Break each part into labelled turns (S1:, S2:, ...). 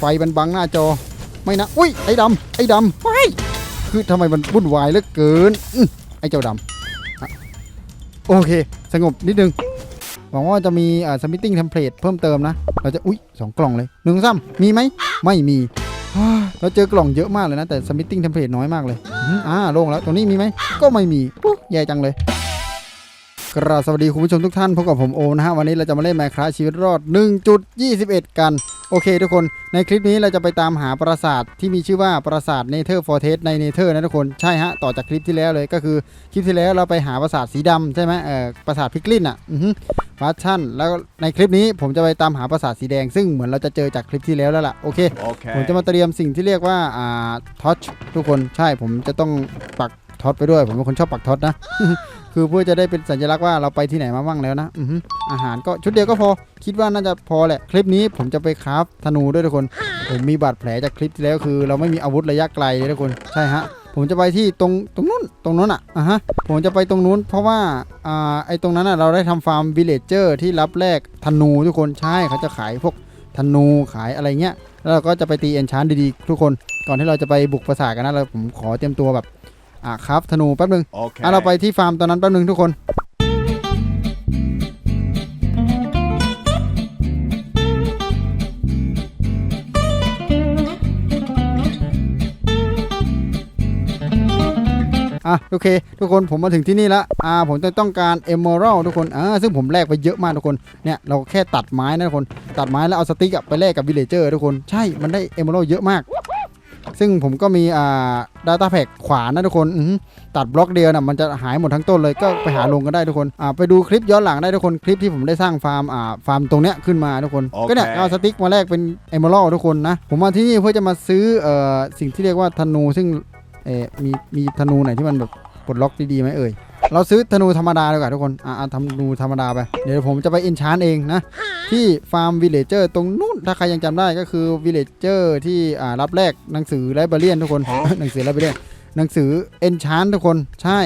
S1: ไฟมันบังหน้าจอ ไม่นะ อุ้ย ไอ้ดำไอ้ดำว้ายคือทำไมมันวุ่นวายเหลือเกินอื้อไอ้เจ้าดำอะโอเค สงบนิดนึง หวังว่าจะมีอ่าสมิทติ้งเทมเพลตเพิ่มเติมนะ เราจะ อุ้ยสองกล่องเลยหนึ่งซ้ำมีไหม ไม่มีฮ่าเราเจอกล่องเยอะมากเลยนะ แต่สมิทติ้งเทมเพลตน้อยมากเลยอื้อหืออ่าโล่งแล้ว ตรงนี้มีไหม ก็ไม่มีปุ๊บแย่จังเลย กราบสวัสดีคุณผู้ชมทุกท่านพบกับผมโอมนะฮะวันนี้เราจะมาเล่นแมคราชีวิตรอด 1.21 กัน โอเคทุกคนในคลิปนี้เราจะไปตามหาปราสาทที่มีชื่อว่าปราสาทเนเธอร์ฟอร์เทสในเนเธอร์นะทุกคนใช่ฮะต่อจากคลิปที่แล้วเลยก็คือคลิปที่แล้วเราไปหาปราสาทสีดำใช่ไหมเออปราสาทพิกลินอะอือฮึฟัชชั่นแล้วในคลิปนี้ผมจะไปตามหาปราสาทสีแดง ซึ่งเหมือนเราจะเจอจากคลิปที่แล้วแล้วล่ะโอเค
S2: Okay.
S1: ผมจะมาเตรียมสิ่งที่เรียกว่าอ่าท็อชทุกคนใช่ผมจะต้องปัก ท็อตไปด้วย ผมเป็นคนชอบปักท็อตนะ คือเพื่อจะได้เป็นสัญลักษณ์ว่าเราไปที่ไหนมาบ้างแล้วนะอืออาหารก็ชุดเดียวก็พอ คิดว่าน่าจะพอแหละ คลิปนี้ผมจะไปคราฟธนูด้วยทุกคน ผมมีบาดแผลจากคลิปที่แล้วคือ เราไม่มีอาวุธระยะไกลเลยทุกคน ใช่ฮะผมจะไปที่ตรงตรงนู้นตรงนู้นอะอะฮะผมจะไปตรงนู้น เพราะว่าอ่าไอตรงนั้นอะเราได้ทำฟาร์มวิลเลจเจอร์ที่รับแลกธนูทุกคนใช่เขาจะขายพวกธนูขายอะไรเงี้ยแล้วเราก็จะไปตีเอนชานดีๆ ทุกคน ก่อนที่เราจะไปบุกปราสากันนะเราผมขอเตรียมตัวแบบ อ่าครับธนูแป๊บนึง
S2: Okay.
S1: อะเราไปที่ฟาร์มตอนนั้นแป๊บนึงทุกคนอะโอเค ทุกคนผมมาถึงที่นี่แล้วอ่าผมจะต้องการเอม r ร l ทุกคนอ่าซึ่งผมแลกไปเยอะมากทุกคนเนี่ยเราแค่ตัดไม้นะทุกคนตัดไม้แล้วเอาสติ๊กอะไปแลกกับวิลเลเจอร์ทุกคนใช่มันได้เอม r ร l เยอะมาก ซึ่งผมก็มีอ่าดาต้าแพ็กขวานนะทุกคนอื้อหือตัดบล็อกเดียวนะมันจะหายหมดทั้งต้นเลยก็ไปหาลงกันได้ทุกคนอ่าไปดูคลิปย้อนหลังได้ทุกคนคลิปที่ผมได้สร้างฟาร์มอ่าฟาร์มตรงเนี้ยขึ้นมาทุกคน
S2: โอเค
S1: ก็เนี่ยเอาสติ๊กมาแลกเป็นเอม r ร l ทุกคนนะ ผมมาที่นี่เพื่อจะมาซื้อเอ่อสิ่งที่เรียกว่าธนูซึ่งเอ่อมีมีธนูไหนที่มันแบบปลดล็อกดีๆไหมเอ่ย เราซื้อธนูธรรมดาดีกว่าทุกคน อ่าธนูธรรมดาไป เดี๋ยวผมจะไปเอนชานเองนะ ที่ฟาร์มวิลเลเจอร์ตรงนู้น ถ้าใครยังจำได้ก็คือวิลเลเจอร์ที่อ่ารับแลกหนังสือไลบราเรียนทุกคน หนังสือไลบราเรียน หนังสือเอนชานทุกคน ใช่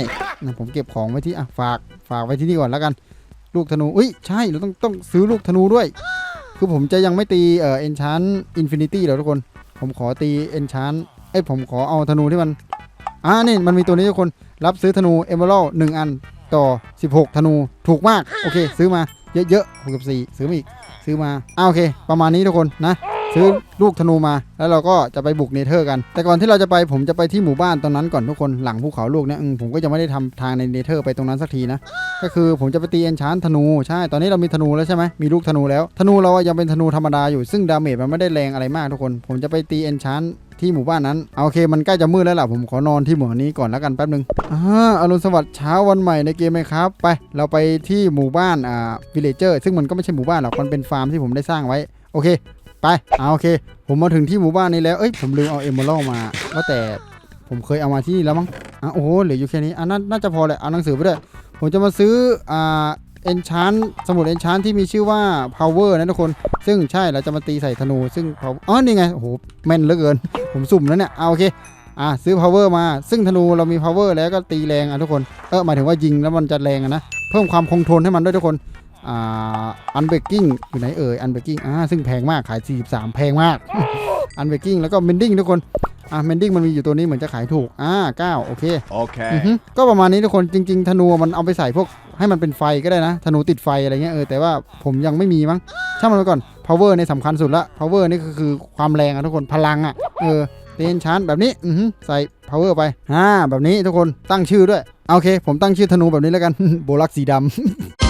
S1: ผมเก็บของไว้ที่อะฝากฝากไว้ที่นี่ก่อนแล้วกัน ลูกธนู อุ้ย ใช่ เราต้องต้องซื้อลูกธนูด้วย คือผมจะยังไม่ตีเอ่อเอนชานอินฟินิตี้หรอกทุกคน ผมขอตีเอนชานเอ้ยผมขอเอาธนูที่มัน อ่านี่มันมีตัวนี้ทุกคนรับซื้อธนูเอเมอรัลหนึ่งอันต่อ 16 ธนูถูกมาก โอเค ซื้อมาเยอะๆ64ซื้อมาอีก ซื้อมาอ่าโอเค ประมาณนี้ทุกคนนะ ซื้อลูกธนูมาแล้วเราก็จะไปบุกเนเธอร์กัน แต่ก่อนที่เราจะไปผมจะไปที่หมู่บ้านตรงนั้นก่อนทุกคนหลังภูเขาลูกเนี่ยอืมผมก็จะไม่ได้ทำทางในเนเธอร์ไปตรงนั้นสักทีนะก็คือผมจะไปตีเอนชานธนูใช่ตอนนี้เรามีธนูแล้วใช่ไหมมีลูกธนูแล้วธนูเราอะยังเป็นธนูธรรมดาอยู่ซึ่งดาเมจมันไม่ได้แรงอะไรมากทุกคน ผมจะไปตีเอนชานที่หมู่บ้านนั้นเอาโอเค มันใกล้จะมืดแล้วล่ะ ผมขอนอนที่หมู่นี้ก่อนแล้วกันแป๊บนึงอ่าอรุณสวัสดิ์เช้าวันใหม่ในเกมไหมครับ ไป เราไปที่หมู่บ้านอ่าวิลเลเจอร์ซึ่งมันก็ไม่ใช่หมู่บ้านหรอก มันเป็นฟาร์มที่ผมได้สร้างไว้ โอเค ไปอ่าโอเค ผมมาถึงที่หมู่บ้านนี้แล้ว เอ้ย ผมลืมเอาเอมเมรัลมา ว่าแต่ผมเคยเอามาที่นี่แล้วมั้งอะโอ้โห เหลืออยู่แค่นี้อะน่าน่าจะพอแหละ เอาหนังสือไปด้วย ผมจะมาซื้อ อ่า เอนชานสมุดเอนชานที่มีชื่อว่า power นะทุกคน ซึ่งใช่ เราจะมาตีใส่ธนู ซึ่งอ๋อ นี่ไง โอ้โห แม่นเหลือเกิน ผมสุ่มแล้วเนี่ย เอาโอเค อะซื้อ power มา ซึ่งธนูเรามี power แล้วก็ตีแรงอะทุกคน เออหมายถึงว่ายิงแล้วมันจะแรงอะนะ เพิ่มความคงทนให้มันด้วยทุกคน อ่า unbreaking อยู่ไหนเอ่ย unbreaking อ่าซึ่งแพงมากขาย 43 แพงมาก unbreaking แล้วก็ mending ทุกคนอ่า mending มันมีอยู่ตัวนี้เหมือนจะขายถูกอ่า9โอเคอือฮึ
S2: Okay.
S1: ก็ประมาณนี้ทุกคนจริง ๆ ธนูมันเอาไปใส่พวกให้มันเป็นไฟก็ได้นะ ธนูติดไฟอะไรเงี้ยเออแต่ว่าผมยังไม่มีมั้งช่างมันไปก่อน power ในยสำคัญสุดละ power นี่ก็คือความแรงอะทุกคนพลังอะเออเตนชานแบบนี้อือฮึใส่ power ไปอ่าแบบนี้ทุกคนตั้งชื่อด้วยโอเค ผมตั้งชื่อธนูแบบนี้แล้วกันโบลักสีดำ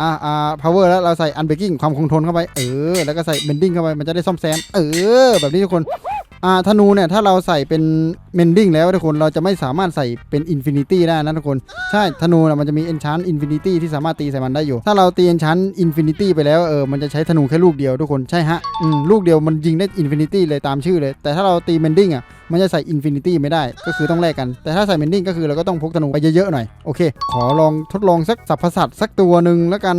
S1: อ่าอ่า power แล้วเราใส่ unbreaking ความคงทนเข้าไป เออ แล้วก็ใส่ bending เข้าไป มันจะได้ซ่อมแซม เออ แบบนี้ทุกคน อ่าธนูเนี่ย ถ้าเราใส่เป็น mending แล้วทุกคนเราจะไม่สามารถใส่เป็น infinity ได้นะทุกคน ใช่ธนูน่ะมันจะมี enchant infinity ที่สามารถตีใส่มันได้อยู่ ถ้าเราตี enchant infinity ไปแล้วเออมันจะใช้ธนูแค่ลูกเดียวทุกคนใช่ฮะอืมลูกเดียวมันยิงได้ infinity เลยตามชื่อเลย แต่ถ้าเราตี mending อะมันจะใส่ infinity ไม่ได้ก็คือต้องแลกกัน แต่ถ้าใส่ mending ก็คือเราก็ต้องพกธนูไปเยอะๆหน่อย โอเค ขอลองทดลองสักสัพพสัตสักตัวหนึ่งแล้วกัน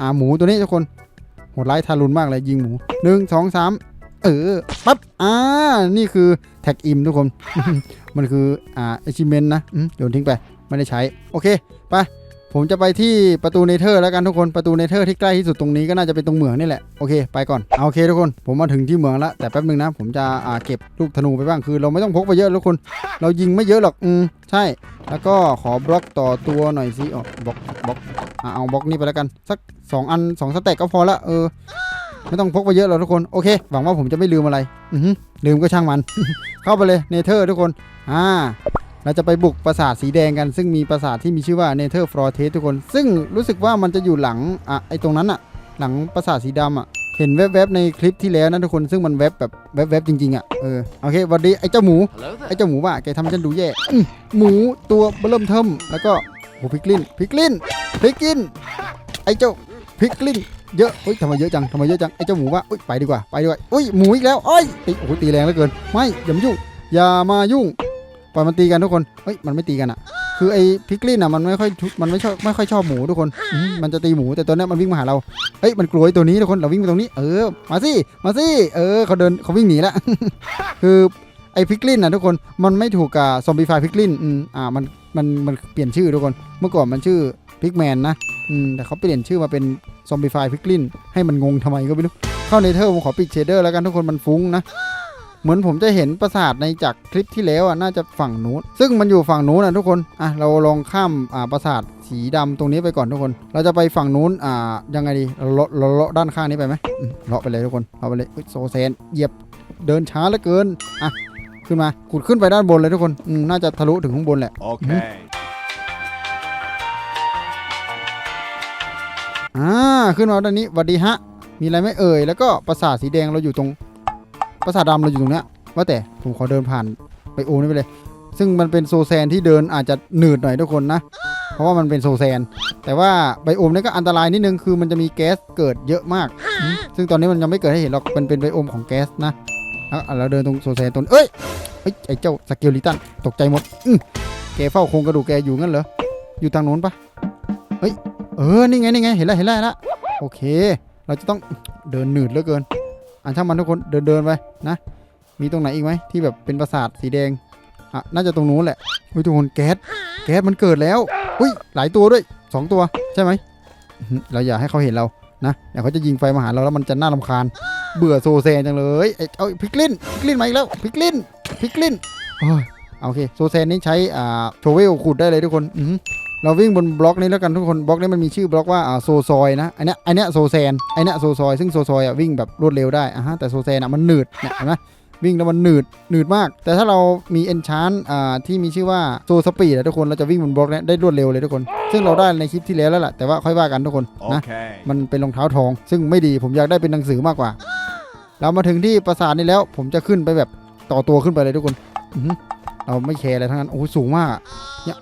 S1: อ่าหมูตัวนี้ทุกคนโหดร้ายทารุณมากเลยยิงหมูหนึ่งสองสาม เออปั๊บอ่านี่คือแท็กอิมทุกคน มันคืออ่า achievement นะโยนทิ้งไปไม่ได้ใช้ โอเคไปผมจะไปที่ประตูเนเธอร์แล้วกันทุกคนประตูเนเธอร์ที่ใกล้ที่สุดตรงนี้ก็น่าจะเป็นตรงเหมืองนี่แหละโอเคไปก่อนเอาโอเคทุกคนผมมาถึงที่เหมืองแล้วแต่แป๊บนึงนะ ผมจะอ่าเก็บลูกธนูไปบ้างคือ เราไม่ต้องพกไปเยอะทุกคน เรายิงไม่เยอะหรอกอืมใช่ แล้วก็ขอบล็อกต่อตัวหน่อยสิอ๋อบล็อกบล็อกอะเอาบล็อกนี่ไปแล้วกันสักสองอันสองสเต็กก็พอละเออ ไม่ต้องพกไปเยอะหรอกทุกคน โอเค หวังว่าผมจะไม่ลืมอะไร อือลืมก็ช่างมัน เข้าไปเลยเนเธอร์ทุกคน อ่า เราจะไปบุกปราสาทสีแดงกัน ซึ่งมีปราสาทที่มีชื่อว่าเนเธอร์ฟลอเทสทุกคน ซึ่งรู้สึกว่ามันจะอยู่หลัง อะ ไอตรงนั้นอะหลังปราสาทสีดำอะเห็นแวบๆในคลิปที่แล้วนะทุกคน ซึ่งมันแวบแบบแวบๆจริงๆอะเออ โอเคสวัสดีไอเจ้าหมู ไอเจ้าหมูว่ะแกทำฉันดูแย่ หมูตัวเริ่มเทิมแล้วก็โหพิกลินพิกลินพิกลิน ไอเจ้าพิกลิน เยอะเฮ้ยทำไมเยอะจังทำไมเยอะจังไอเจ้าหมูว่าอุ้ยไปดีกว่าไปดีกว่าอุ้ยหมูอีกแล้วเอ้ยตีโอ้โหตีแรงเหลือเกินไม่อย่ามายุ่งอย่ามายุ่งปล่อยมันตีกันทุกคนเฮ้ยมันไม่ตีกันอะคือไอพิกลินอะมันไม่ค่อยมันไม่ชอบไม่ค่อยชอบหมูทุกคนมันจะตีหมูแต่ตัวนี้มันวิ่งมาหาเราเฮ้ยมันกลัวตัวนี้ทุกคนเราวิ่งไปตรงนี้เออมาสิมาสิเออเขาเดินเขาวิ่งหนีแล้วคือไอพิกลินนะทุกคนมันไม่ถูกกับซอมบี้ไฟพิกลินอ่ามันมันมันเปลี่ยนชื่อทุกคนเมื่อก่อนมันชื่อ พิกแมนนะอืมแต่เขาเปลี่ยนชื่อมาเป็นซอมบี้ไฟพิกลินให้มันงงทำไมก็ไม่รู้ เข้าในเทอร์ผมขอปิดเชดเดอร์แล้วกันทุกคนมันฟุ้งนะ เหมือนผมจะเห็นปราสาทในจากคลิปที่แล้วอะน่าจะฝั่งนู้นซึ่งมันอยู่ฝั่งนู้นนะทุกคนอะเราลองข้ามอ่าปราสาทสีดำตรงนี้ไปก่อนทุกคน เราจะไปฝั่งนู้นอ่ายังไงดีเราเลาะเราเลาะด้านข้างนี้ไปไหมอืมเลาะไปเลยทุกคนเลาะไปเลยเฮ้ยโซเซนเหยียบเดินช้าเหลือเกินอะขึ้นมาขุดขึ้นไปด้านบนเลยทุกคนอืมน่าจะทะลุถึงข้างบนแหละ
S2: Okay.
S1: อ่ อ่าขึ้นมาด้านนี้หวัดดีฮะ มีอะไรไหม่เอ่ย แล้วก็ปราสาทสีแดงเราอยู่ตรง ปราสาทดำเราอยู่ตรงเนี้ยว่าแต่ผมขอเดินผ่านไปโอนี่ไปเลย ซึ่งมันเป็นโซแซนที่เดินอาจจะหนืดหน่อยทุกคนนะ เพราะว่ามันเป็นโซแซน แต่ว่าไบโอมนี่ก็อันตรายนิดนึงคือมันจะมีแก๊สเกิดเยอะมาก ซึ่งตอนนี้มันยังไม่เกิดให้เห็นหรอกมันเป็นไบโอมของแก๊สนะแล้วเราเดินตรงโซแซนตนเอ้ยเอ้ยไอ้เจ้าสเกลลิตันตกใจหมดอือแกเฝ้าโครงกระดูกแกอยู่งั้นเหรออยู่ทางโน้นปะเฮ้ย เออ นี่ไง นี่ไง เห็นแล้ว เห็นแล้วนแล้วโอเค เราจะต้องเดินหนืดเหลือเกิน อ่านช่างมันทุกคน เดินเดินไปนะ มีตรงไหนอีกไหมที่แบบเป็นปราสาทสีแดง อะ น่าจะตรงนู้นแหละอุ้ยทุกคนแก๊ส แก๊สมันเกิดแล้ว อุ้ย หลายตัวด้วยสองตัว ใช่ไหม เราอย่าให้เขาเห็นเรา นะเดี๋ยวเขาจะยิงไฟมาหาเราแล้วมันจะน่ารำคาญ เบื่อโซเซนจังเลยไอ้เอาพิกลินพิกลินมาอีกแล้ว พิกลินพิกลินโอ้ยเอโอเค โซเซนนี่ใช้ อ่า โชเวลขุดได้เลยทุกคน อื เราวิ่งบนบล็อกนี้แล้วกันทุกคนบล็อกนี้มันมีชื่อบล็อกว่าอ่าโซซอยนะอันเนี้ยอันเนี้ยโซแซนไอเนี้ยโซซอยซึ่งโซซอยอะวิ่งแบบรวดเร็วได้อะฮะแต่โซแซนอะมันหนืดเนี่ยเห็นไหมวิ่งแล้วมันหนืดหนืดมาก แต่ถ้าเรามีเอนชานอ่าที่มีชื่อว่าโซสปีดทุกคนเราจะวิ่งบนบล็อกเนี้ยได้รวดเร็วเลยทุกคน ซึ่งเราได้ในคลิปที่แล้วแล้วแหละแต่ว่าค่อยว่ากันทุกคนนะ
S2: Okay.
S1: มันเป็นรองเท้าทอง ซึ่งไม่ดีผมอยากได้เป็นหนังสือมากกว่า เรามาถึงที่ปราสาทนี้แล้ว ผมจะขึ้นไปแบบต่อตัวขึ้นไปเลยทุกคนอื้อหือเราไม่แคร์อะไรทั้งนั้นโอ้โหสูงมากอะเนี่ย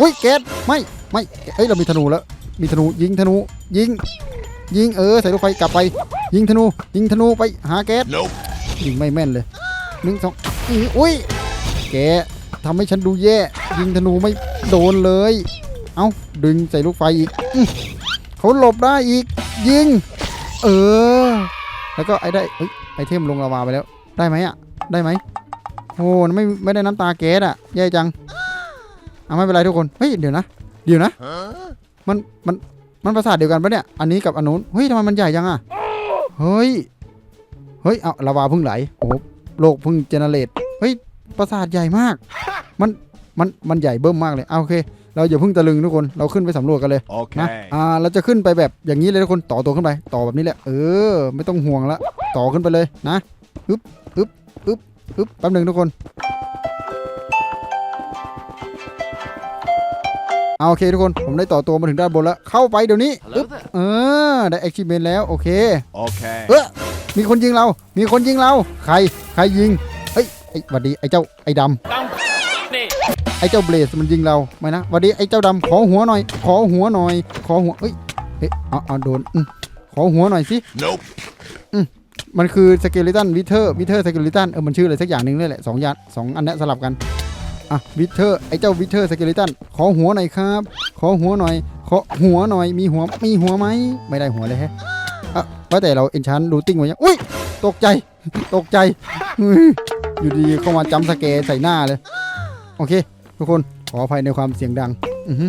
S1: อุ้ยแก๊สไม่ไม่เอ้ยเรามีธนูแล้วมีธนูยิงธนูยิง ยิงเออใส่ลูกไฟกลับไป ยิงธนู ยิงธนูไปหาแก๊ส
S2: Nope.
S1: ยิงไม่แม่นเลยหนึ่งสองอื้ออุ้ยแกทำให้ฉันดูแย่ ยิงธนูไม่โดนเลย เอ้าดึงใส่ลูกไฟอีกอื้อเขาหลบได้อีก ยิง เออ แล้วก็ไอ้ได้เอ้ยไอเทมลงลาวาไปแล้ว ได้ไหมอะ ได้ไหมโอ้ไม่ไม่ได้น้ำตาแก๊สอะ แย่จัง เอาไม่เป็นไรทุกคน เฮ้ยเดี๋ยวนะ เดี๋ยวนะ
S2: Huh?
S1: มันมันมันประสาทเดียวกันปะเนี่ย อันนี้กับอันนู้น เฮ้ยทำไมมันใหญ่จังอะ เฮ้ย เฮ้ยเอาลาวาเพิ่งไหล โอ้โหโลกเพิ่งเจเนเรต เฮ้ยประสาทใหญ่มาก มันมันมันใหญ่เบิ่มมากเลยเอาโอเค เราอย่าเพิ่งตะลึงทุกคน เราขึ้นไปสำรวจกันเลยนะ
S2: Okay.
S1: อ่า เราจะขึ้นไปแบบอย่างนี้เลยทุกคน ต่อตัวขึ้นไป ต่อแบบนี้แหละ เออ ไม่ต้องห่วงละ ต่อขึ้นไปเลยนะ อึ๊บอึ๊บอึ๊บอึ๊บแป๊บหนึ่งทุกคน เอาโอเคทุกคนผมได้ต่อตัวมาถึงด้านบนแล้ว เข้าไปเดี๋ยวนี้
S2: Hello
S1: อึ๊บ
S2: there.
S1: เออได้ achievement แล้วโอเค
S2: Okay.
S1: เออมีคนยิงเรา มีคนยิงเรา ใครใครยิงเฮ้ยไอ้หวัดดีไอ้เจ้าไอ้ดำ
S2: นี่
S1: ไอ้เจ้าเบลสมันยิงเราไม่นะหวัดดีไอ้เจ้าดำขอหัวหน่อย ขอหัวหน่อย ขอหัวเฮ้ยเฮ้ยเอาเอาโดนอืมขอหัวหน่อยสิ
S2: Nope.
S1: มันคือสเกลิตันวิเทอร์วิเทอร์สเกลิตันเออมันชื่ออะไรสักอย่างหนึ่งนี่แหละสองอยางสองอันเนี้ยสลับกัน อะวิเทอร์ไอ้เจ้าวิเทอร์สเกลิตันขอหัวหน่อยครับ ขอหัวหน่อย ขอหัวหน่อยมีหัวมีหัวไหมไม่ได้หัวเลยแฮะอะว่าแต่เราเอนชันรูติ้งไว้ยังอุ้ยตกใจตกใจอื้ออยู่ดีเข้ามาจำสเกลใส่หน้าเลย โอเค ทุกคนขออภัยในความเสียงดังอือฮึ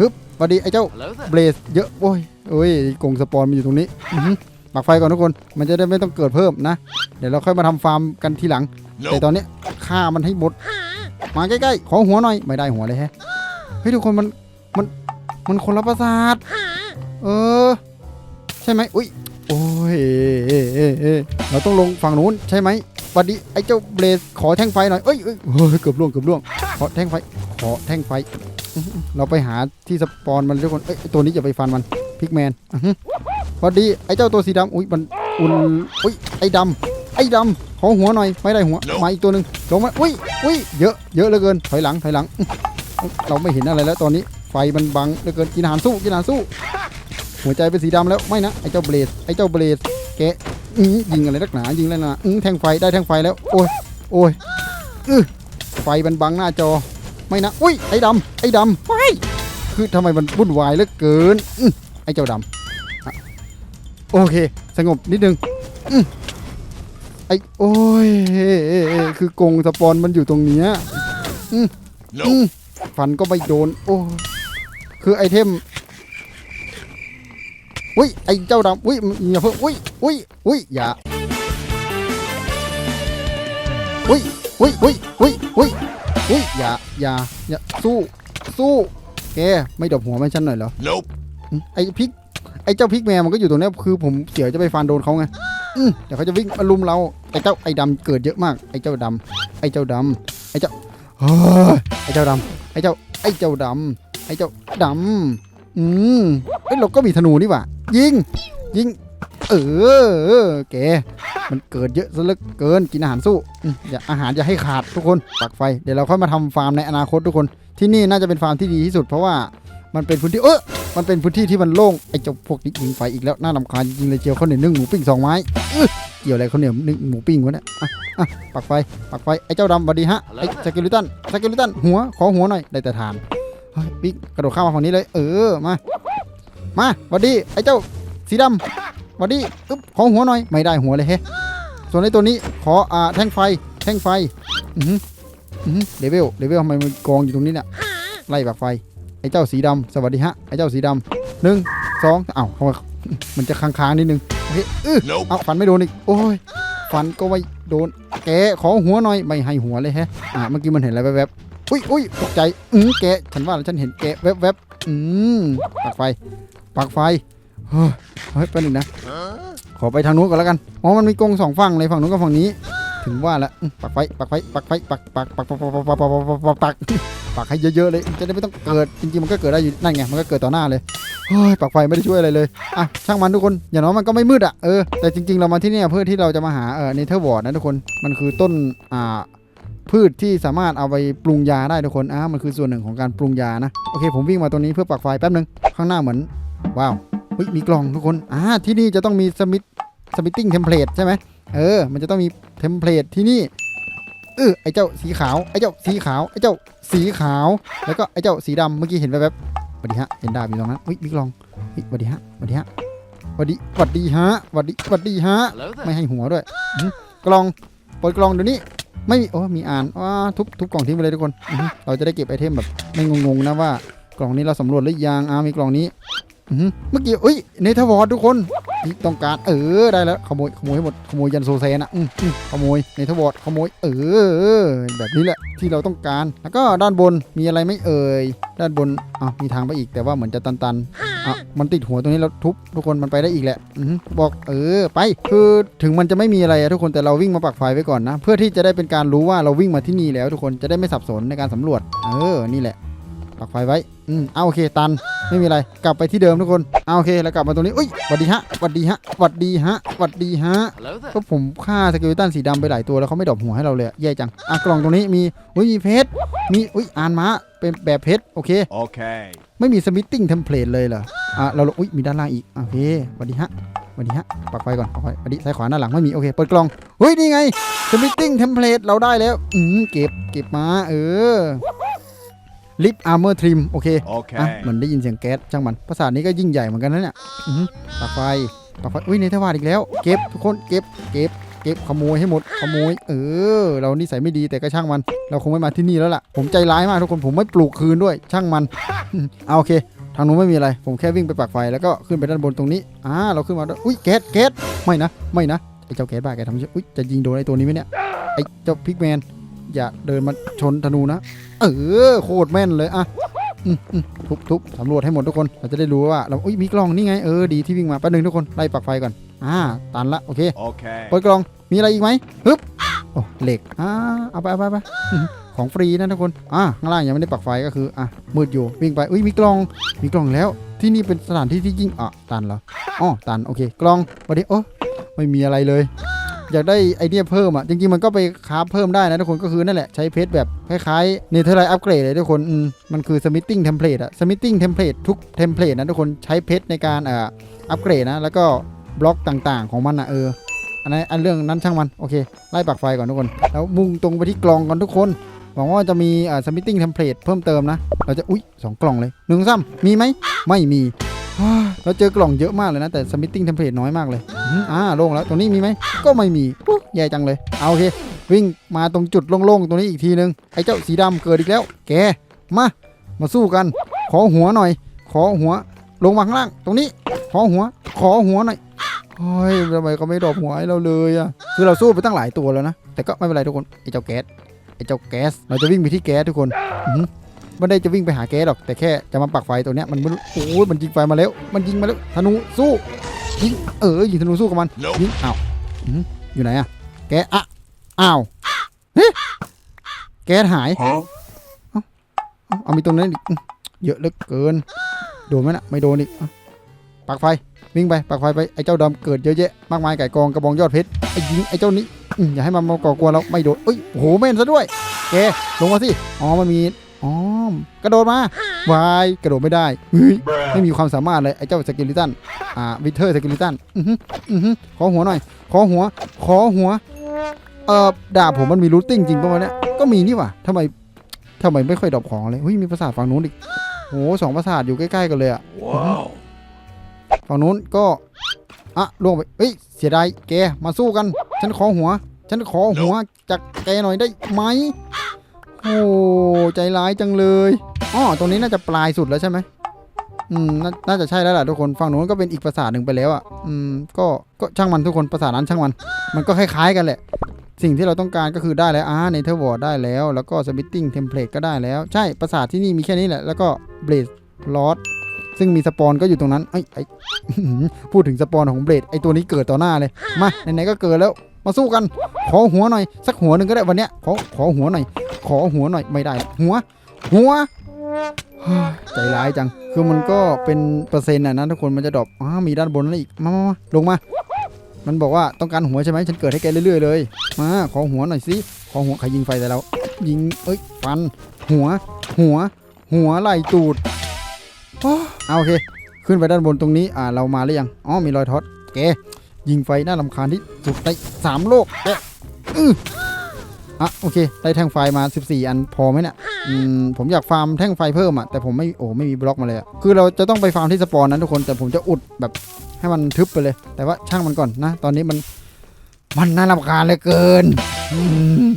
S1: ฮึบสวัสดีไอ้เจ้า
S2: Hello there.
S1: เบลสเยอะโอ้ยโอ้ยกรงสปอนมันอยู่ตรงนี้อื้อหือปักไฟก่อนทุกคนมันจะได้ไม่ต้องเกิดเพิ่มนะ เดี๋ยวเราค่อยมาทำฟาร์มกันทีหลัง แต่ตอนนี้ฆ่ามันให้หมด มาใกล้ๆ ขอหัวหน่อย ไม่ได้หัวเลยแฮะ เฮ้ยทุกคนมันมันมันคนละประสาท เออ ใช่ไหมอุ้ย โอ้ยเอ้ยเอ้ยเอ้ยเราต้องลงฝั่งนู้นใช่ไหมวัสดีไอ้เจ้าเบลสขอแท่งไฟหน่อยเอ้ยเอ้ยเฮ้ยเกือบล่วงเกือบล่วง ขอแท่งไฟ ขอแท่งไฟ เราไปหาที่สปอนมันทุกคน เอ้ยตัวนี้อย่าไปฟันมันพิกแมนอื้อหือสวัสดีไอ้เจ้าตัวสีดำอุ้ยมันอุ่นอุ้ยไอ้ดำ ไอ้ดำขอหัวหน่อยไม่ได้หัวมาอีกตัวหนึ่งลงมาอุ้ยอุ้ยเยอะเยอะเหลือเกินถอยหลังถอยหลังอื้อเราไม่เห็นอะไรแล้วตอนนี้ไฟมันบังเหลือเกินกินอาหารสู้กินอาหารสู้ หัวใจเป็นสีดำแล้วไม่นะไอ้เจ้าเบลสไอ้เจ้าเบลสแกะอื้อยิงอะไรนักหนายิงแล้วนะอื้อแทงไฟได้แทงไฟแล้วโอ้ยโอ้ยอื้อไฟมันบังหน้าจอไม่นะอุ้ยไอ้ดำไอ้ดำไฟคือทำไมมันวุ่นวายเหลือเกินอื้อไอ้เจ้าดำอะโอเค สงบนิดนึงอื้อ ไอ้โอ้ยคือกงสปอนมันอยู่ตรงเนี้ยอื้ออื้อฟันก็ไม่โดน โอ้คือไอเทมอุ้ยไอ้เจ้าดำอุ้ยอย่าเพิ่งอุ้ยอุ้ยอุ้ยอย่าอุ้ยอุ้ยอุ้ยอุ้ยอุ้ยอุ้ยอย่าอย่าอย่าสู้สู้แกไม่ดบหัวมันฉันหน่อยเหรอไอ้พริก ไอ้เจ้าพริกแมวมันก็อยู่ตรงนี้คือผมเสียวจะไปฟันโดนเขาไงอืมเดี๋ยวเขาจะวิ่งมาลุมเราไอ้เจ้าไอ้ดำเกิดเยอะมากไอ้เจ้าดำไอ้เจ้าดำไอ้เจ้าเฮ้ยไอ้เจ้าดำไอ้เจ้าไอ้เจ้าดำไอ้เจ้าดำอืมเอ้ยเราก็มีธนูนี่หว่ายิงยิงเออเออแกมันเกิดเยอะซะเหลือเกินกินอาหารสู้อย่าอาหารอย่าให้ขาดทุกคนปักไฟเดี๋ยวเราค่อยมาทำฟาร์มในอนาคตทุกคนที่นี่น่าจะเป็นฟาร์มที่ดีที่สุดเพราะว่ามันเป็นพื้นที่เออ มันเป็นพื้นที่ที่มันโล่งไอ้เจ้าพวกนี้ยิงไฟอีกแล้วน่ารำคาญจริงเลยเจียวข้าวเหนียวนึ่งหมูปิ้งสองไม้เกี่ยวอะไรข้าวเหนียวนึ่งหมูปิ้งวะเนี่ยอะอะปักไฟปักไฟไอ้เจ้าดำสวัสดีฮะไอ้สกิลิตันสกิลิตันหัวขอหัวหน่อยได้แต่ทานปิ๊กกระโดดข้ามมาฝั่งนี้เลย เออมามาสวัสดีไอ้เจ้าสีดำสวัสดีอึ๊บขอหัวหน่อยไม่ได้หัวเลยเฮ้ส่วนไอ้ตัวนี้ขออ่าแท่งไฟแท่งไฟอือหืออือหือเลเวลเลเวลทำไมมันกองอยู่ตรงนี้เนี่ยไล่ปากไฟ เจ้าสีดำสวัสดีฮะไอ้เจ้าสีดำหนึ่งสองอ้าวทำไมมันจะค้างๆนิดนึงโอเคอื้อ
S2: Nope.
S1: เอาฟันไม่โดนอีกโอ้ยฟันก็ไม่โดนแกขอหัวหน่อยไม่ให้หัวเลยแฮะอ่าเมื่อกี้มันเห็นอะไรแวบๆอุ้ยอุ้ยตกใจอืมแกฉันว่าแล้วฉันเห็นแกแวบๆอืมปากไฟปากไฟเฮ้ยเฮ้ยแป๊บนึงนะ
S2: Huh?
S1: ขอไปทางนู้นก่อนแล้วกันอ๋อมันมีกรงสองฝั่งเลยฝั่งนู้นกับฝั่งนี้ ถึงว่าละปักไฟปักไฟปักไฟปักปักปักปักปักปักปักปักปักปักปักให้เยอะๆเลยจะได้ไม่ต้องเกิดจริงๆมันก็เกิดได้อยู่นั่นไงมันก็เกิดต่อหน้าเลยเฮ้ยปักไฟไม่ได้ช่วยอะไรเลยอะช่างมันทุกคนอย่างน้อยมันก็ไม่มืดอะเออแต่จริงๆเรามาที่นี่เพื่อที่เราจะมาหาเออเนเธอร์วอร์ดนะทุกคนมันคือต้นอ่าพืชที่สามารถเอาไปปรุงยาได้ทุกคนอ่ามันคือส่วนหนึ่งของการปรุงยานะโอเค ผมวิ่งมาตรงนี้เพื่อปักไฟแป๊บนึงข้างหน้าเหมือนว้าวเฮ้ยมีกล่องทุกคนอ่าที่นี่จะต้องมีสมิธสมิธติ้งเทมเพลตใช่ไหม เออ มันจะต้องมีเทมเพลตที่นี่เออไอ้เจ้าสีขาวไอ้เจ้าสีขาวไอ้เจ้าสีขาว แล้วก็ไอ้เจ้าสีดำเมื่อกี้เห็นแวบๆสวัสดีฮะเห็นดาบอยู่ตรงนั้นอุ้ยมีกลองเฮ้ยสวัสดีฮะสวัสดีฮะสวัสดีสวัสดีฮะสวัสดีสวัสดีฮะไม่ให้หัวด้วยอื้อหือกลองเปิดกลองเดี๋ยวนี้ไม่มีโอ้มีอ่านว้าทุบทุบกล่องทิ้งไปเลยทุกคน เราจะได้เก็บไอเทมแบบไม่งงๆนะว่ากล่องนี้เราสำรวจหรือยังอ่ามีกล่องนี้ เมื่อกี้อุ้ยเนเธอร์วอร์ดทุกคนต้องการเออได้แล้วขโมยขโมยให้หมดขโมยยันโซเซนอะขโมยเนเธอร์วอร์ดขโมยเออแบบนี้แหละที่เราต้องการ แล้วก็ด้านบนมีอะไรไม่เอ่ยด้านบนอะมีทางไปอีกแต่ว่าเหมือนจะตันๆอะมันติดหัวตรงนี้แล้วทุบทุกคนมันไปได้อีกแหละบอกเออไปคือถึงมันจะไม่มีอะไระทุกคนแต่เราวิ่งมาปักไฟไว้ก่อนนะ เพื่อที่จะได้เป็นการรู้ว่าเราวิ่งมาที่นี่แล้ว ทุกคนจะได้ไม่สับสนในการสำรวจ เออนี่แหละปักไฟไว้ อืมเอาโอเคตันไม่มีอะไรกลับไปที่เดิมทุกคนเอาโอเคแล้วกลับมาตรงนี้อุ้ยหวัดดีฮะหวัดดีฮะหวัดดีฮะหวัดดีฮะ
S2: Hello there.
S1: ก็ผมฆ่าสเกลตันสีดำไปหลายตัวแล้วเขาไม่ดรอปหัวให้เราเลยอะแย่จังอะกล่องตรงนี้มีอุ้ยมีเพชรมีอุ้ยอ่านม้าเป็นแบบเพชรโอเค
S2: Okay.
S1: ไม่มีสมิ t ติ้งเทมเพลตเลยเหรออะเราลงอุ้ยมีด้านล่างอีกโอเคสวัสดีฮะสวัสดีฮะปักไฟก่อนปักไฟสวัสดีซ้ายขวาหน้าหลังไม่มี โอเค เปิดกล่องเฮ้ย นี่ไงสมิ t ติ้งเทมเพลตเราได้แล้ว อืม เก็บ เก็บมา เออ ลิปอาร์เมอร์ทริมโอเค อะเหมือนได้ยินเสียงแก๊สช่างมันภาษาทนี้ก็ยิ่งใหญ่เหมือนกันนะเนี่ยอือหือปักไฟปักไฟอุ้ยในทวารอีกแล้ว เก็บทุกคนเก็บเก็บ เก็บขโมยให้หมดขโมย เออ เรานิสัยไม่ดีแต่ก็ช่างมัน เราคงไม่มาที่นี่แล้วล่ะ ผมใจร้ายมากทุกคนผมไม่ปลูกคืนด้วย ช่างมัน เอาโอเค ทางนู้นไม่มีอะไร ผมแค่วิ่งไปปักไฟแล้วก็ขึ้นไปด้านบนตรงนี้อ่าเราขึ้นมาด้วยอุ้ยแก๊สแก๊สไม่นะไม่นะไอ้เจ้าแก๊สบ้าแกทำเยอะอุ้ยจะยิงโดนไอ้ตัวนี้ไหมเนี่ยไอ้เจ้าพิกแมน อย่าเดินมาชนธนูนะ เออโคตรแม่นเลยอะอืมอืมทุบทุบสำรวจให้หมดทุกคนเราจะได้รู้ว่าเราอุ้ยมีกล้องนี่ไงเออดีที่วิ่งมาแป๊บนึงทุกคนไล่ปักไฟก่อนอ่าตันละโอเค
S2: Okay.
S1: เปิดกล่องมีอะไรอีกไหมฮึบโอ้เหล็กอ่าเอาไปเอาไปเอาไปอื้อหือของฟรีนะทุกคนอ่าข้างล่างยังไม่ได้ปักไฟก็คืออะมืดอยู่วิ่งไปอุ้ยมีกล่องมีกล่องแล้วที่นี่เป็นสถานที่ที่ยิ่งอะตันเหรออ๋อตันโอเคกล่องวันนี้โอ้ไม่มีอะไรเลย อยากได้ไอเดียเพิ่มอะ จริงๆ มันก็ไปคราฟเพิ่มได้นะทุกคนก็คือนั่นแหละใช้เพชรแบบคล้ายๆเนเธอร์ไลท์อัปเกรดเลยทุกคนมมันคือสมิ t ติ้งเทมเพลตอะสมิ t ติ้งเทมเพลตทุกเทมเพลตนะทุกคนใช้เพชรในการเอ่ออัปเกรดนะ แล้วก็บล็อกต่างๆ ของมันอะเอออันนั้นอันเรื่องนั้นช่างมันโอเคไล่ปักไฟก่อนทุกคน แล้วมุ่งตรงไปที่กล่องก่อนทุกคนหวังว่าจะมีอ่าสมิ t ติ้งเทมเพลตเพิ่มเติมนะ เราจะ อุ๊ยสองกล่องเลยหนึ่งซ้ำมีไหม ไม่มี เราเจอกล่องเยอะมากเลยนะ แต่สมิ t ติ้งเทมเพลตน้อยมากเลยอื้อหืออ่าโล่งแล้ว ตรงนี้มีไหม ก็ไม่มีปุ๊บแย่จังเลย เอาโอเค วิ่งมาตรงจุดโล่งๆ ตรงนี้อีกทีนึง ไอ้เจ้าสีดำเกิดอีกแล้ว แก มา มาสู้กัน ขอหัวหน่อย ขอหัว ลงมาข้างล่าง ตรงนี้ ขอหัว ขอหัวหน่อยเฮ้ยทำไมเขาไม่ดรอปหัวให้เราเลยอะคือเราสู้ไปตั้งหลายตัวแล้วนะ แต่ก็ไม่เป็นไรทุกคน ไอ้เจ้าแก๊ส ไอ้เจ้าแก๊ส เราจะวิ่งไปที่แก๊สทุกคนอื้อหือ ไม่ได้จะวิ่งไปหาแก๊สหรอกแต่แค่จะมาปักไฟตัวเนี้ยมันไม่รู้โอ้ยมันยิงไฟมาแล้ว มันยิงมาแล้วธนูสู้ยิงเออยิงธนูสู้กับมัน
S2: Nope.
S1: ยิงอ้าวอื้อหืออยู่ไหนอะแก๊สอะอ้าวเฮ้ยแก๊สหาย
S2: Huh?
S1: เอาเอามีตรงนั้นอีกอื้อเยอะเหลือเกินโดนไหมนะไม่โดนอีกเอาปักไฟวิ่งไปปักไฟไปไอ้เจ้าดำเกิดเยอะแยะมากมายไก่กองกระบองยอดเพชรไอ้ยิงไอ้เจ้านี้อืมอย่าให้มันมาก่อกวนเราไม่โดนเอ้ยโอ้โหแม่นซะด้วยแกลงมาสิอ๋อมันมี อ๋อกระโดดมาวายกระโดดไม่ได้เฮ้ยไม่
S2: Bruh.
S1: มีความสามารถเลยไอ้เจ้าสกิลิตันอ่าวิเทอร์สกิลิตันอือฮึอือฮึขอหัวหน่อย ขอหัว ขอหัว เอ่อดาบผมมันมีรูทติ้งจริงป่ะวะเนี่ยก็มีนี่หว่าทำไมทำไมไม่ค่อยดรอปของเลยเฮ้ยมีปราสาทฝั่งนู้นอีกโอ้โหสองปราสาทอยู่ใกล้ๆกันเลยอะ
S2: Wow.
S1: ฝั่งนู้นก็อะล่วงไปเอ้ยเสียดายแกมาสู้กัน ฉันขอหัว ฉันขอหัวจากแกหน่อยได้ไหม โอ้ใจร้ายจังเลยอ๋อตรงนี้น่าจะปลายสุดแล้วใช่ไหมอืมนน่าจะใช่แล้วล่ะทุกคนฝั่งนู้นก็เป็นอีกปราสาหนึ่งไปแล้วอะอืมก็ก็ช่างมันทุกคนปราสานั้นช่างมัน มันก็คล้ายๆกันแหละ สิ่งที่เราต้องการก็คือได้แล้วอ่าเนเธอร์วอร์ดได้แล้ว แล้วก็สมิ t ติ้งเทมเพลตก็ได้แล้ว ใช่ปราสาที่นี่มีแค่นี้แหละ แล้วก็เบลดลอดซึ่งมีสปอนก็อยู่ตรงนั้นไอ้ยไอ้พูดถึงสปอนของเบลดไอ้ตัวนี้เกิดต่อหน้าเลยมาไหนๆก็เกิดแล้ว มาสู้กัน ขอหัวหน่อย สักหัวหนึ่งก็ได้วันเนี้ยขอขอหัวหน่อย ขอหัวหน่อยไม่ได้ หัว หัวใจร้ายจัง คือมันก็เป็นเปอร์เซ็นต์น่ะนะทุกคนมันจะดรอปอ้ามีด้านบนนั่นอีก มามามาลงมา มันบอกว่าต้องการหัวใช่ไหมฉันเกิดให้แกเรื่อยๆเลย มาขอหัวหน่อยสิ ขอหัวใครยิงไฟใส่เรายิง เอ้ย ฟัน หัว หัว หัวไหล่ตูดโอ้เอาโอเค ขึ้นไปด้านบนตรงนี้ อ่า เรามาหรือยัง อ๋อ มีรอยท็อตแก ยิงไฟน่าลำคาญที่สุดในสามโลกเอ๊ะอะโอเคได้แท่งไฟมา 14 อันพอไหมเนี่ยอืมผมอยากฟาร์มแท่งไฟเพิ่มอะแต่ผมไม่โอ้ไม่มีบล็อกมาเลยอะคือเราจะต้องไปฟาร์มที่สปอนนั้นทุกคนแต่ผมจะอุดแบบให้มันทึบไปเลย แต่ว่าช่างมันก่อนนะ ตอนนี้มันมันน่ารำคาญเหลือเกินอืม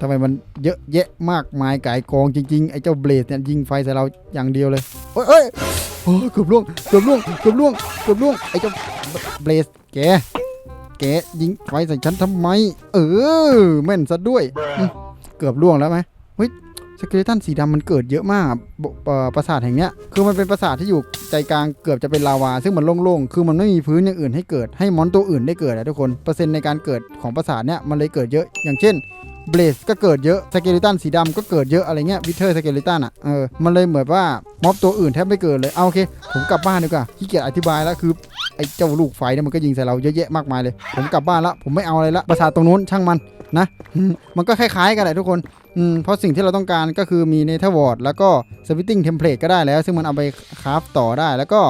S1: ทำไมมันเยอะแยะมากมายไก่กองจริงๆ ไอ้เจ้าเบลดเนี่ยยิงไฟใส่เราอย่างเดียวเลยโอ้ยเอ้ยเกือบล่วงเกือบล่วงเกือบล่วงเกือบล่วงไอ้เจ้าเบลดแกแกยิงไฟใส่ฉันทำไม เออแม่นซะด้วย เกือบล่วงแล้วไหมเฮ้ยสเกเลตันสีดำมันเกิดเยอะมากปราสาทแห่งเนี้ยคือมันเป็นปราสาทที่อยู่ใจกลางเกือบจะเป็นลาวา ซึ่งมันโล่งๆ คือมันไม่มีพื้นอย่างอื่นให้เกิดให้มอนตัวอื่นได้เกิดอะทุกคนเปอร์เซ็นต์ในการเกิดของปราสาทเนี้ยมันเลยเกิดเยอะอย่างเช่น เบลสก็เกิดเยอะสเกเลตันสีดำก็เกิดเยอะอะไรเงี้ยวิเทอร์สเกเลตันอะเออมันเลยเหมือนว่าม็อบตัวอื่นแทบไม่เกิดเลยเอาโอเคผมกลับบ้านดีกว่าขี้เกียจอธิบายแล้วคือไอ้เจ้าลูกไฟเนี่ยมันก็ยิงใส่เราเยอะแยะมากมายเลย ผมกลับบ้านละผมไม่เอาอะไรละปราสาทตรงนู้นช่างมันนะ มันก็คล้ายๆกันแหละทุกคนอืมเพราะสิ่งที่เราต้องการก็คือมีเนเธอร์วอร์ดแล้วก็สวิตติ้งเทมเพลตก็ได้แล้ว ซึ่งมันเอาไปคราฟต่อได้แล้วก็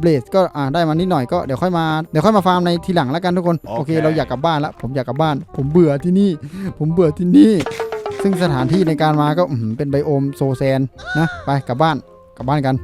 S1: เบลสก็อ่าได้มานิดหน่อยก็เดี๋ยวค่อยมาเดี๋ยวค่อยมาฟาร์มในทีหลังแล้วกันทุกคนโอ
S2: โอ
S1: เค
S2: เค
S1: เราอยากกลับบ้านละผมอยากกลับบ้าน ผมเบื่อที่นี่ ผมเบื่อที่นี่ ซึ่งสถานที่ในการมาก็อื้อหือเป็นไบโอมโซแซนนะไปกลับบ้านกลับบ้านกัน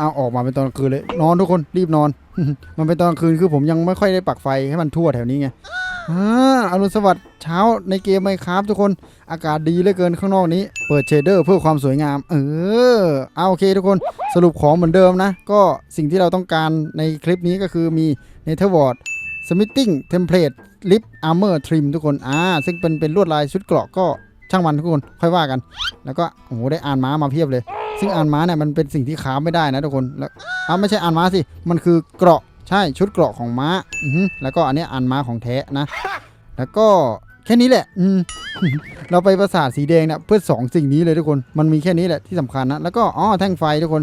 S1: เอาออกมาเป็นตอนกลางคืนเลย นอนทุกคนรีบนอน มันเป็นตอนกลางคืนคือผมยังไม่ค่อยได้ปักไฟให้มันทั่วแถวนี้ไงอ่าอรุณสวัสดิ์เช้าในเกมไมครับทุกคนอากาศดีเหลือเกินข้างนอกนี้ เปิดเชเดอร์เพื่อความสวยงาม เออเอาโอเคทุกคนสรุปของเหมือนเดิมนะ ก็สิ่งที่เราต้องการในคลิปนี้ก็คือมี n e t h e r w a r d Smithing Template Lip Armor Trim ทุกคนอ่าซึ่งเป็นเป็นลวดลายชุดเกราะก็ ช่างมันทุกคนค่อยว่ากัน แล้วก็โอ้โหได้อ่านม้ามาเพียบเลย ซึ่งอ่านม้าเนี่ยมันเป็นสิ่งที่ค้าไม่ได้นะทุกคนแล้วอ้าไม่ใช่อ่านม้าสิมันคือเกราะใช่ชุดเกราะของม้าอือแล้วก็อันนี้อ่านม้าของแท้นะ แล้วก็แค่นี้แหละ อืม เราไปประสาทสีแดงเนี่ยเพื่อสองสิ่งนี้เลยทุกคน มันมีแค่นี้แหละที่สำคัญนะ แล้วก็ อ๋อ แท่งไฟทุกคน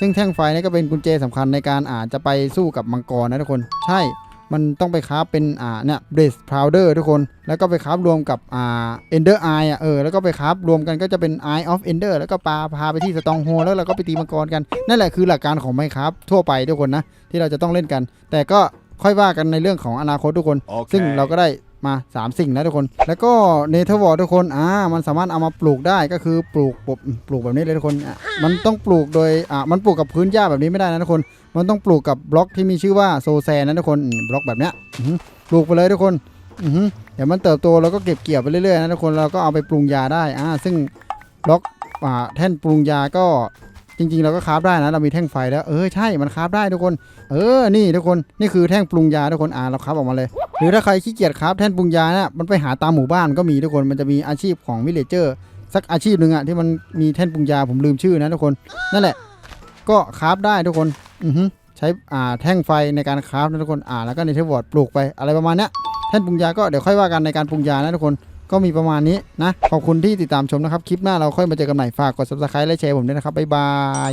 S1: ซึ่งแท่งไฟนี่ก็เป็นกุญแจสำคัญในการอาจจะไปสู้กับมังกรนะทุกคน ใช่ มันต้องไปคราฟเป็นอ่าเนี่ยเบสพาวเดอร์ทุกคน แล้วก็ไปคราฟรวมกับอ่าเอนเดอร์ไออะเออแล้วก็ไปคราฟรวมกันก็จะเป็น Eye of Ender แล้วก็ปาพาไปที่สตองโฮแล้วเราก็ไปตีมังกรกัน นั่นแหละคือหลักการของไมครับทั่วไปทุกคนนะที่เราจะต้องเล่นกัน แต่ก็ค่อยว่ากันในเรื่องของอนาคตทุกคน ซึ่งเราก็ได้ มา 3 สิ่งแล้วทุกคน แล้วก็เนเธอร์วอลทุกคนอ่ามันสามารถเอามาปลูกได้ก็คือปลูกปลูกปลูกแบบนี้เลยทุกคนอะมันต้องปลูกโดยอ่ามันปลูกกับพื้นหญ้าแบบนี้ไม่ได้นะทุกคน มันต้องปลูกกับบล็อกที่มีชื่อว่าโซแซนนะทุกคนบล็อกแบบเนี้ยปลูกไปเลยทุกคนอือหือเดี๋ยวมันเติบโตเราก็เก็บเกี่ยวไปเรื่อยๆนะทุกคนเราก็เอาไปปรุงยาได้อ่าซึ่งบล็อกอ่าแท่นปรุงยาก็จริงๆ เราก็คราฟได้นะเรามีแท่งไฟแล้วเออใช่มันคราฟได้ทุกคน เออนี่ทุกคนนี่คือแท่งปรุงยาทุกคนอ่าเราคราฟออกมาเลย หรือถ้าใครขี้เกียจครับแท่นปรุงยาเนี่ยมันไปหาตามหมู่บ้านก็มีทุกคนมันจะมีอาชีพของวิลเลเจอร์สักอาชีพหนึ่งอะที่มันมีแท่นปรุงยาผมลืมชื่อนะทุกคนนั่นแหละ ก็คราฟได้ทุกคนอือฮึใช้อ่าแท่งไฟในการคราฟนะทุกคนอ่าแล้วก็ในเทวอร์ดปลูกไปอะไรประมาณเนี้ยแท่นปรุงยาก็เดี๋ยวค่อยว่ากันในการปรุงยานะทุกคนก็มีประมาณนี้นะขอบคุณที่ติดตามชมนะครับคลิปหน้าเราค่อยมาเจอกันใหม่ฝากกด subscribe และแชร์ผมด้วยนะครับบ๊ายบาย